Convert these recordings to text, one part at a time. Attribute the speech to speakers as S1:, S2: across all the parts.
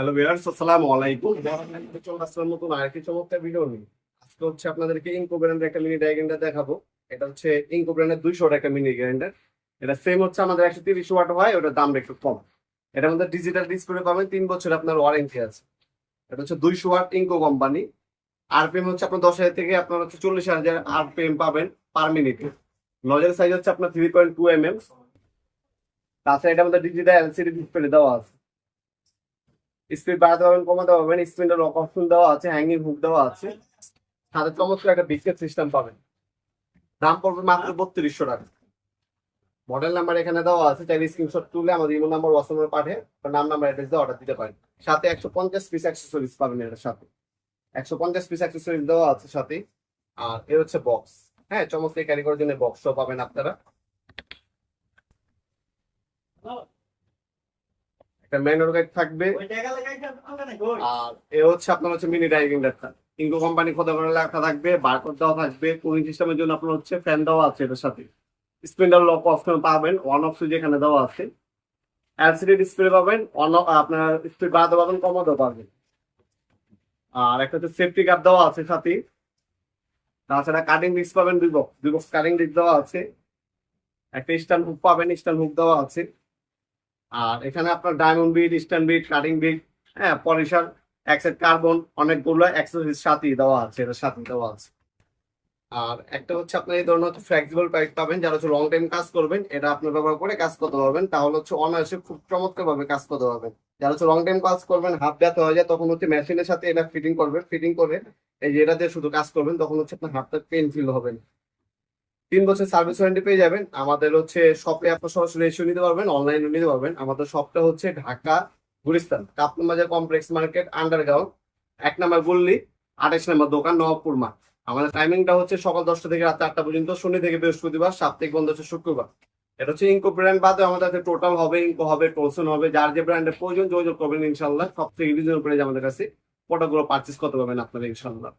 S1: Hello viewers, আসসালামু আলাইকুম। চলে আসলাম নতুন আরেকটি চমৎকার ভিডিও নিয়ে। আজকে হচ্ছে আপনাদেরকে ইনকো ব্র্যান্ডের একটা মিনি ডাইগ্রাইন্ডার দেখাবো। এটা হচ্ছে ইনকো ব্র্যান্ডের দুইশো একটা মিনি গ্রাইন্ডার এটা সেম হচ্ছে আমাদের একশো তিরিশ ওয়াট হয়, ওটার দামটা একটু কম। এটার মধ্যে ডিজিটাল ডিসপ্লে পাবেন, তিন বছর আপনার ওয়ারেন্টি আছে। এটা হচ্ছে দুইশো ওয়াট ইনকো কোম্পানি আরপিএম হচ্ছে আপনার দশ হাজার থেকে আপনার হচ্ছে চল্লিশ হাজার আরপিএম পাবেন পার মিনিটে নজের সাইজ হচ্ছে আপনার three point two M M তাছাড়া এটার মধ্যে ডিজিটাল এলসিডি ডিসপ্লে দেওয়া আছে। স্পিড বাড়াতে পারবেন কমাতে পারবেন স্পিডের লক অপশন দেওয়া আছে হ্যাঙ্গিং হুক দেওয়া আছে। সাথে চমৎকার একটা বিস্কেট সিস্টেম পাবেন। দাম পড়বে মাত্র বত্রিশশো টাকা। মডেল নাম্বার এখানে দেওয়া আছে, চাইলে স্ক্রিনশট তুলে আমাদের ইমো নাম্বার হোয়াটসঅ্যাপ পাঠিয়ে নাম নাম্বার অ্যাড্রেস দিয়ে অর্ডার দিতে পারেন। সাথে একশো পঞ্চাশ পিস অ্যাক্সেসরিজ পাবেন এটার সাথে। একশো পঞ্চাশ পিস অ্যাক্সেসরিজ দেওয়া আছে সাথে। আর এর হচ্ছে বক্স হ্যাঁ চমৎকার ক্যারি করার জন্য বক্সও পাবেন আপনারা। একটা ম্যানুয়াল গাইড থাকবে। আর এ হচ্ছে আপনার হচ্ছে মিনি ড্রাইভিং ডাক্তার ইনকো কোম্পানি খোদা করে লেখা থাকবে বারকোড দেওয়া থাকবে কুলিং সিস্টেমের জন্য আপনার হচ্ছে ফ্যান দেওয়া আছে এটার সাথে। স্পিন্ডার লক অপশন পাবেন? অন অফ সুইচ এখানে দেওয়া আছে। এলসিডি ডিসপ্লে পাবেন অন আপনার স্পিড বাড়াতে পারবেন কমাতে পারবেন। আর একটা হচ্ছে সেফটি গার্ড দেওয়া আছে সাথে। তাছাড়া কাটিং ডিস্ক পাবেন দুই বক্স দুই বক্স কাটিং ডিস্ক দেওয়া আছে। একটা স্ট্যান্ড হুক পাবেন স্ট্যান্ড হুক দেওয়া আছে। আর এখানে আপনার diamond bit stand bit cutting bit হ্যাঁ পলিশার অ্যাক্সেট কার্বন অনেকগুলো অ্যাক্সেসরিজ সাথেই দেওয়া আছে এটার সাথে দেওয়া আছে। আর একটা হচ্ছে আপনার এই ধরনের হচ্ছে ফ্লেক্সিবল পাইপ পাবেন, যারা হচ্ছে লং টাইম কাজ করবেন, এটা আপনি ব্যবহার করে কাজ করতে পারবেন। তাহলে হচ্ছে অনায়াসে খুব চমৎকার ভাবে কাজ করতে পারবেন। যারা হচ্ছে লং টাইম কাজ করবেন, হাত ব্যথা হয়ে যায়, তখন হচ্ছে মেশিনের সাথে এটা ফিটিং করবেন। ফিটিং করে এই যে এটা দিয়ে শুধু কাজ করবেন, তখন হচ্ছে আপনার হাতটা পেন ফিল হবে। না। তিন বছর সার্ভিস ওয়ারেন্টি পেয়ে যাবেন। আমাদের হচ্ছে শপে আপনার সরাসরি এসে নিতে পারবেন অনলাইনে নিতে পারবেন। আমাদের শপটা হচ্ছে Dhaka Gulistan Kaptan Bazar complex market underground এক নাম্বার গুল্লি আঠাশ নাম্বার দোকান, নবাবপুর মাঠ। আমাদের টাইমিংটা হচ্ছে সকাল দশটা থেকে রাত আটটা পর্যন্ত, শনি থেকে বৃহস্পতিবার, সাপ্তাহিক বন্ধ হচ্ছে শুক্রবার। এটা হচ্ছে ইনকো ব্র্যান্ড বাদে আমাদের কাছে টোটাল হবে ইনকো হবে টোলসন হবে, যার যে ব্র্যান্ডের প্রয়োজন, যোগাযোগ করবেন ইনশাল্লাহ সব থেকে রিজনেবল প্রাইস আমাদের কাছে। প্রোডাক্টগুলো পারচেস করতে পারবেন আপনারা ইনশাল্লাহ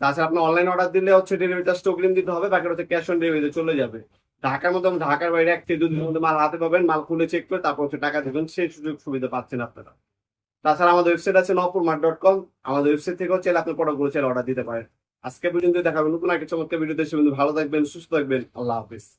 S1: তাছাড়া আপনি অনলাইন অর্ডার দিলে হচ্ছে ডেলিভারি চার্জটা অগ্রিম দিতে হবে বাকি হচ্ছে ক্যাশ অন ডেলিভারি চলে যাবে। ঢাকার মতো ঢাকার বাইরে এক থেকে দুদিনের মধ্যে মাল হাতে পাবেন, মাল খুলে চেক করে তারপর হচ্ছে টাকা দেবেন, সেই সুযোগ সুবিধা পাচ্ছেন আপনারা। তাছাড়া আমাদের ওয়েবসাইট আছে নপুরমার ডট কম আমাদের ওয়েবসাইট থেকেও চাইলে আপনি প্রোডাক্টগুলো চাইলে অর্ডার দিতে পারেন। আজকে পর্যন্ত দেখাবেন নতুন একটা চমৎকার ভিডিও দেশে ভালো থাকবেন, সুস্থ থাকবেন, আল্লাহ হাফিজ।